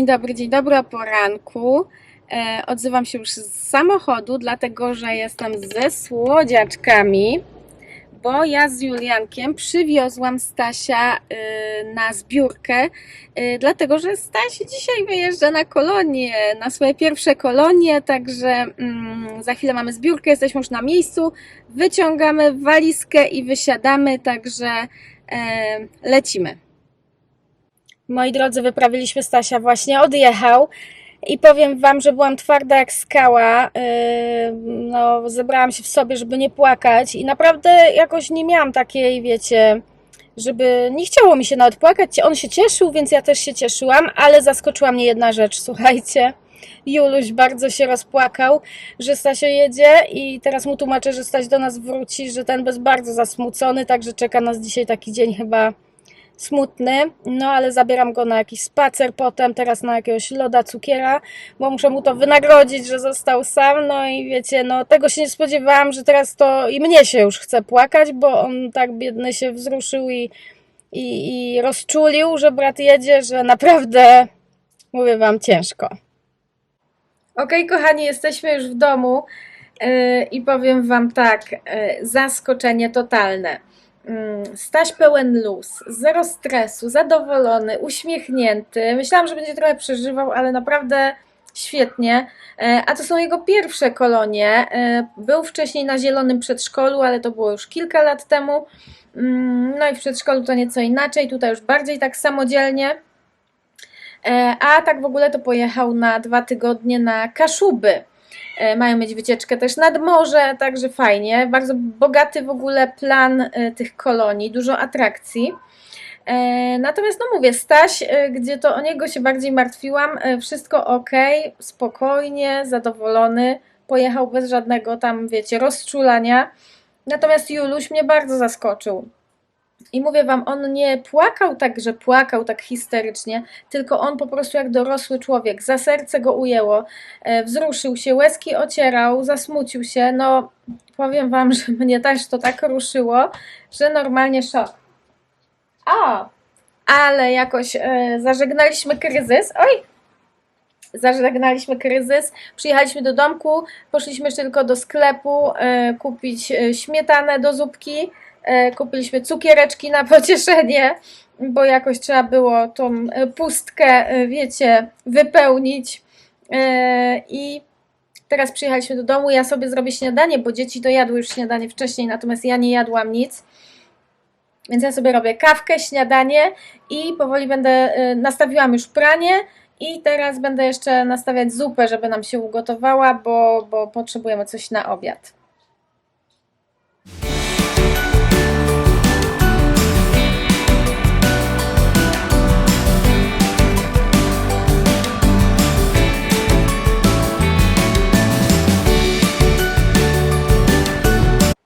Dzień dobry, dzień dobry o poranku. E, odzywam się już z samochodu, dlatego że jestem ze słodziaczkami, bo ja z Juliankiem przywiozłam Stasia y, na zbiórkę, y, dlatego że Staś dzisiaj wyjeżdża na kolonie, na swoje pierwsze kolonie, także mm, za chwilę mamy zbiórkę, jesteśmy już na miejscu, wyciągamy walizkę i wysiadamy, także e, lecimy. Moi drodzy, wyprawiliśmy Stasia, właśnie odjechał i powiem Wam, że byłam twarda jak skała. Yy, No, zebrałam się w sobie, żeby nie płakać i naprawdę jakoś nie miałam takiej, wiecie, żeby nie chciało mi się nawet płakać. On się cieszył, więc ja też się cieszyłam, ale zaskoczyła mnie jedna rzecz, słuchajcie. Juluś bardzo się rozpłakał, że Stasio jedzie i teraz mu tłumaczę, że Staś do nas wróci, że ten jest bardzo zasmucony, także czeka nas dzisiaj taki dzień chyba smutny, no ale zabieram go na jakiś spacer potem, teraz na jakiegoś loda cukiera, bo muszę mu to wynagrodzić, że został sam, no i wiecie, no tego się nie spodziewałam, że teraz to i mnie się już chce płakać, bo on tak biedny się wzruszył i, i, i rozczulił, że brat jedzie, że naprawdę, mówię wam, ciężko. Okej, kochani, jesteśmy już w domu yy, i powiem wam tak, yy, zaskoczenie totalne. Mm, Staś pełen luz, zero stresu, zadowolony, uśmiechnięty. Myślałam, że będzie trochę przeżywał, ale naprawdę świetnie. E, A to są jego pierwsze kolonie. E, Był wcześniej na zielonym przedszkolu, ale to było już kilka lat temu. Mm, No i w przedszkolu to nieco inaczej, tutaj już bardziej tak samodzielnie. E, A tak w ogóle to pojechał na dwa tygodnie na Kaszuby. E, Mają mieć wycieczkę też nad morze, także fajnie. Bardzo bogaty w ogóle plan e, tych kolonii, dużo atrakcji. E, Natomiast, no mówię, Staś, gdzie to o niego się bardziej martwiłam, wszystko ok, spokojnie, zadowolony, pojechał bez żadnego tam, wiecie, rozczulania. Natomiast Juluś mnie bardzo zaskoczył. I mówię wam, on nie płakał tak, że płakał tak histerycznie, tylko on po prostu jak dorosły człowiek, za serce go ujęło, e, wzruszył się, łezki ocierał, zasmucił się. No, powiem wam, że mnie też to tak ruszyło, że normalnie szok. O! Ale jakoś e, zażegnaliśmy kryzys. Oj! Zażegnaliśmy kryzys, przyjechaliśmy do domku, poszliśmy jeszcze tylko do sklepu e, kupić e, śmietanę do zupki, e, kupiliśmy cukiereczki na pocieszenie, bo jakoś trzeba było tą pustkę, wiecie, wypełnić. I teraz przyjechaliśmy do domu, ja sobie zrobię śniadanie, bo dzieci dojadły już śniadanie wcześniej, natomiast ja nie jadłam nic. Więc ja sobie robię kawkę, śniadanie i powoli będę, nastawiłam już pranie i teraz będę jeszcze nastawiać zupę, żeby nam się ugotowała, bo, bo potrzebujemy coś na obiad.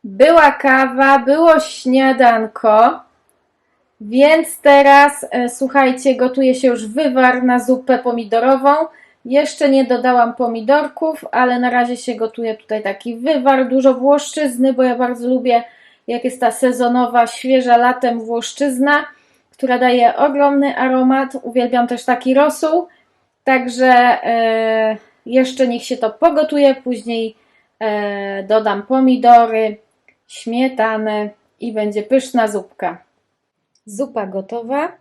Była kawa, było śniadanko, więc teraz e, słuchajcie, gotuje się już wywar na zupę pomidorową. Jeszcze nie dodałam pomidorków, ale na razie się gotuje tutaj taki wywar, dużo włoszczyzny, bo ja bardzo lubię, jak jest ta sezonowa, świeża latem włoszczyzna, która daje ogromny aromat. Uwielbiam też taki rosół, także e, jeszcze niech się to pogotuje, później e, dodam pomidory, śmietanę i będzie pyszna zupka. Zupa gotowa,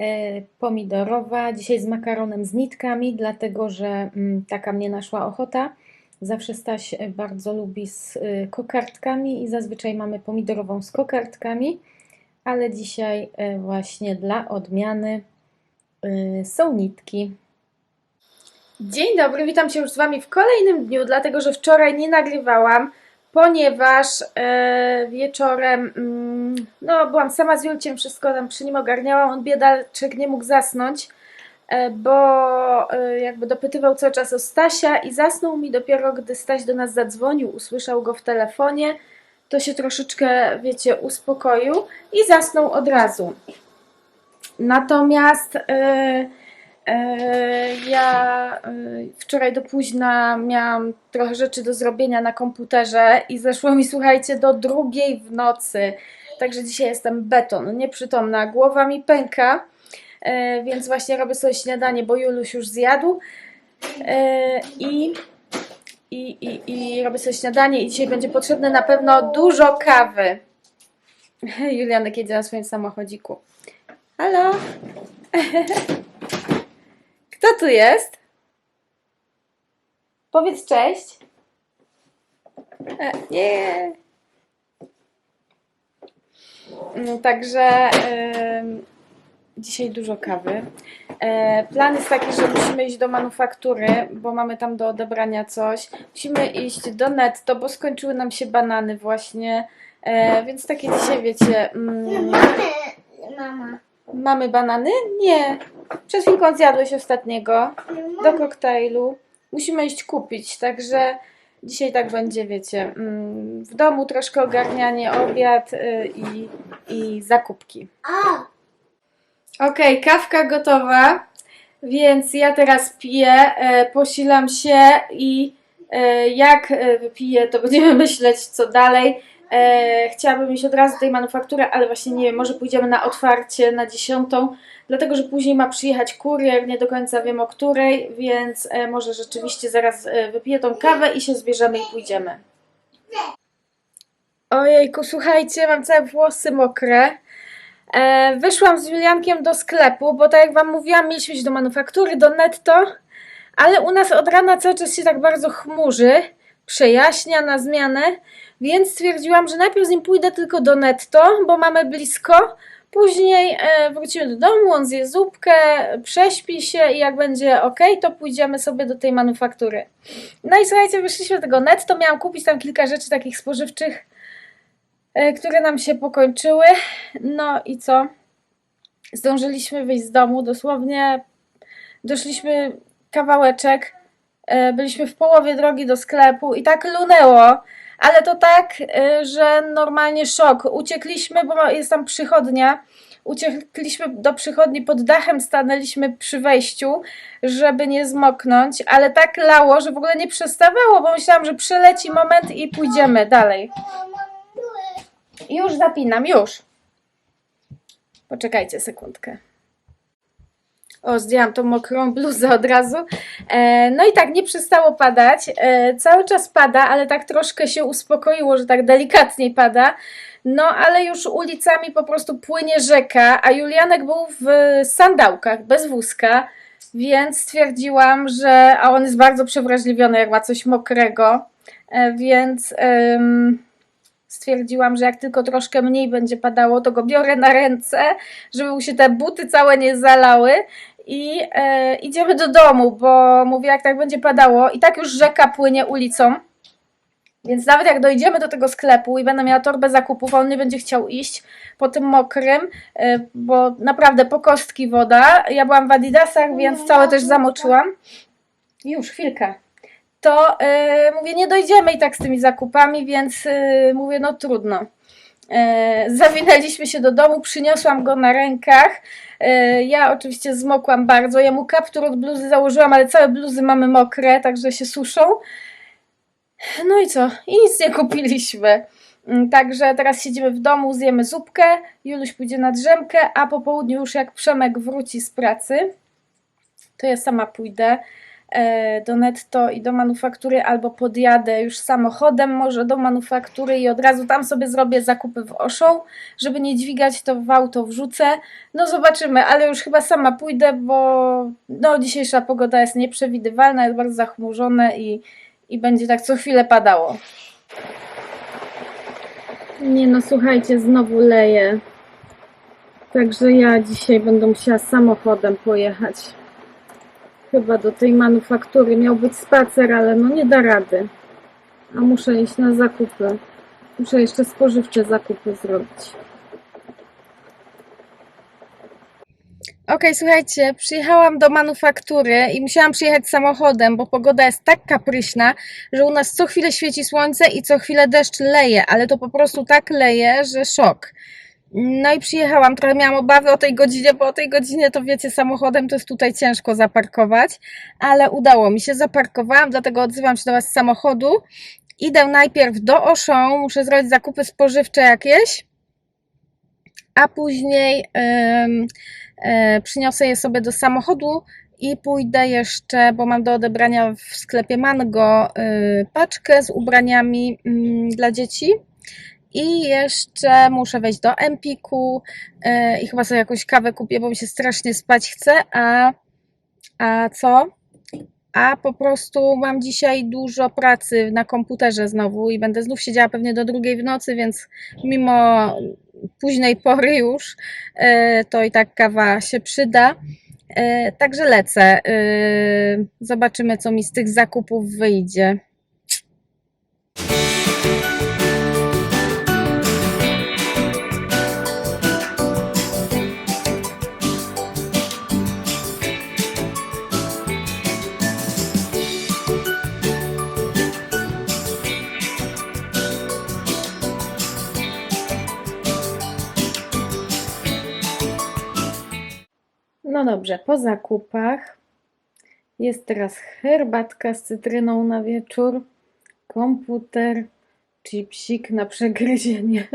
e, pomidorowa, dzisiaj z makaronem z nitkami, dlatego że mm, taka mnie naszła ochota. Zawsze Staś e, bardzo lubi z e, kokardkami i zazwyczaj mamy pomidorową z kokardkami, ale dzisiaj właśnie dla odmiany są nitki. Dzień dobry, witam się już z Wami w kolejnym dniu, dlatego że wczoraj nie nagrywałam, ponieważ e, wieczorem mm, no, byłam sama z Julciem, wszystko tam przy nim ogarniałam, on biedaczek nie mógł zasnąć, e, bo e, jakby dopytywał cały czas o Stasia i zasnął mi dopiero, gdy Staś do nas zadzwonił, usłyszał go w telefonie, to się troszeczkę, wiecie, uspokoił i zasnął od razu. Natomiast e, ja e, wczoraj do późna miałam trochę rzeczy do zrobienia na komputerze i zeszło mi, słuchajcie, do drugiej w nocy. Także dzisiaj jestem beton, nieprzytomna, głowa mi pęka. e, więc właśnie robię sobie śniadanie, bo Juluś już zjadł e, i, i, i, i robię sobie śniadanie i dzisiaj będzie potrzebne na pewno dużo kawy. Julianek jedzie na swoim samochodziku. Halo? Kto tu jest? Powiedz cześć. E, nie. Mm, Także dzisiaj dużo kawy. E, plan jest taki, że musimy iść do manufaktury, bo mamy tam do odebrania coś. Musimy iść do netto, bo skończyły nam się banany właśnie. E, więc takie dzisiaj wiecie. Mm, Mama. mamy banany? Nie. Przed chwilką zjadłeś ostatniego do koktajlu. Musimy iść kupić, także dzisiaj tak będzie, wiecie, mm, w domu troszkę ogarnianie, obiad y, i, i zakupki. Okej, kawka gotowa, więc ja teraz piję, e, posilam się i e, jak wypiję, to będziemy myśleć co dalej. E, chciałabym iść od razu do tej manufaktury, ale właśnie nie wiem, może pójdziemy na otwarcie na dziesiątą, dlatego że później ma przyjechać kurier, nie do końca wiem o której, więc e, może rzeczywiście zaraz e, wypiję tą kawę i się zbierzemy i pójdziemy. Ojejku, słuchajcie, mam całe włosy mokre. E, wyszłam z Juliankiem do sklepu, bo tak jak Wam mówiłam, mieliśmy iść do manufaktury, do netto, ale u nas od rana cały czas się tak bardzo chmurzy, przejaśnia na zmianę, więc stwierdziłam, że najpierw z nim pójdę tylko do netto, bo mamy blisko, później e, wrócimy do domu, on zje zupkę, prześpi się i jak będzie ok, to pójdziemy sobie do tej manufaktury. No i słuchajcie, wyszliśmy do tego netto, miałam kupić tam kilka rzeczy takich spożywczych, e, które nam się pokończyły. No i co? Zdążyliśmy wyjść z domu, dosłownie doszliśmy kawałeczek, byliśmy w połowie drogi do sklepu i tak lunęło, ale to tak, e, że normalnie szok. Uciekliśmy, bo jest tam przychodnia. Uciekliśmy do przychodni pod dachem, stanęliśmy przy wejściu, żeby nie zmoknąć, ale tak lało, że w ogóle nie przestawało, bo myślałam, że przeleci moment i pójdziemy dalej. Już zapinam, już. Poczekajcie sekundkę. O, zdjęłam tą mokrą bluzę od razu. E, no i tak, nie przestało padać. E, cały czas pada, ale tak troszkę się uspokoiło, że tak delikatnie pada. No, ale już ulicami po prostu płynie rzeka, a Julianek był w sandałkach, bez wózka, więc stwierdziłam, że. A on jest bardzo przewrażliwiony, jak ma coś mokrego, e, więc. em, stwierdziłam, że jak tylko troszkę mniej będzie padało, to go biorę na ręce, żeby mu się te buty całe nie zalały i e, idziemy do domu, bo mówię, jak tak będzie padało. I tak już rzeka płynie ulicą, więc nawet jak dojdziemy do tego sklepu i będę miała torbę zakupów, on nie będzie chciał iść po tym mokrym, e, bo naprawdę po kostki woda, ja byłam w adidasach, więc całe też zamoczyłam. Już, chwilkę. To e, mówię, nie dojdziemy i tak z tymi zakupami, więc e, mówię, no trudno. E, zawinęliśmy się do domu, przyniosłam go na rękach. E, ja oczywiście zmokłam bardzo. Ja mu kaptur od bluzy założyłam, ale całe bluzy mamy mokre, także się suszą. No i co? I nic nie kupiliśmy. Mm, Także teraz siedzimy w domu, zjemy zupkę, Juluś pójdzie na drzemkę, a po południu już jak Przemek wróci z pracy, to ja sama pójdę do netto i do manufaktury, albo podjadę już samochodem może do manufaktury i od razu tam sobie zrobię zakupy w Oszą, żeby nie dźwigać to w auto wrzucę. No zobaczymy, ale już chyba sama pójdę, bo no dzisiejsza pogoda jest nieprzewidywalna, jest bardzo zachmurzone i, i będzie tak co chwilę padało. Nie no, słuchajcie, znowu leje. Także ja dzisiaj będę musiała samochodem pojechać chyba do tej manufaktury. Miał być spacer, ale no nie da rady. A muszę iść na zakupy. Muszę jeszcze spożywcze zakupy zrobić. Okej, słuchajcie, przyjechałam do manufaktury i musiałam przyjechać samochodem, bo pogoda jest tak kapryśna, że u nas co chwilę świeci słońce i co chwilę deszcz leje, ale to po prostu tak leje, że szok. No i przyjechałam, trochę miałam obawy o tej godzinie, bo o tej godzinie to wiecie, samochodem to jest tutaj ciężko zaparkować, ale udało mi się, zaparkowałam, dlatego odzywam się do Was z samochodu. Idę najpierw do Auchan, muszę zrobić zakupy spożywcze jakieś, a później em, e, przyniosę je sobie do samochodu i pójdę jeszcze, bo mam do odebrania w sklepie Mango y, paczkę z ubraniami mm, dla dzieci. I jeszcze muszę wejść do Empiku y, i chyba sobie jakąś kawę kupię, bo mi się strasznie spać chce. A, a co? A po prostu mam dzisiaj dużo pracy na komputerze znowu i będę znów siedziała pewnie do drugiej w nocy, więc mimo późnej pory już, y, to i tak kawa się przyda. E, Także lecę. E, Zobaczymy, co mi z tych zakupów wyjdzie. No dobrze, po zakupach jest teraz herbatka z cytryną na wieczór, komputer, chipsik na przegryzienie,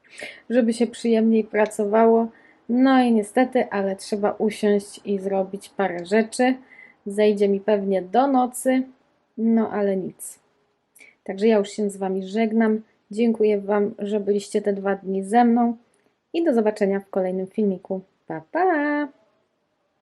żeby się przyjemniej pracowało. No i niestety, ale trzeba usiąść i zrobić parę rzeczy. Zejdzie mi pewnie do nocy, no ale nic. Także ja już się z Wami żegnam. Dziękuję Wam, że byliście te dwa dni ze mną i do zobaczenia w kolejnym filmiku. Pa, pa!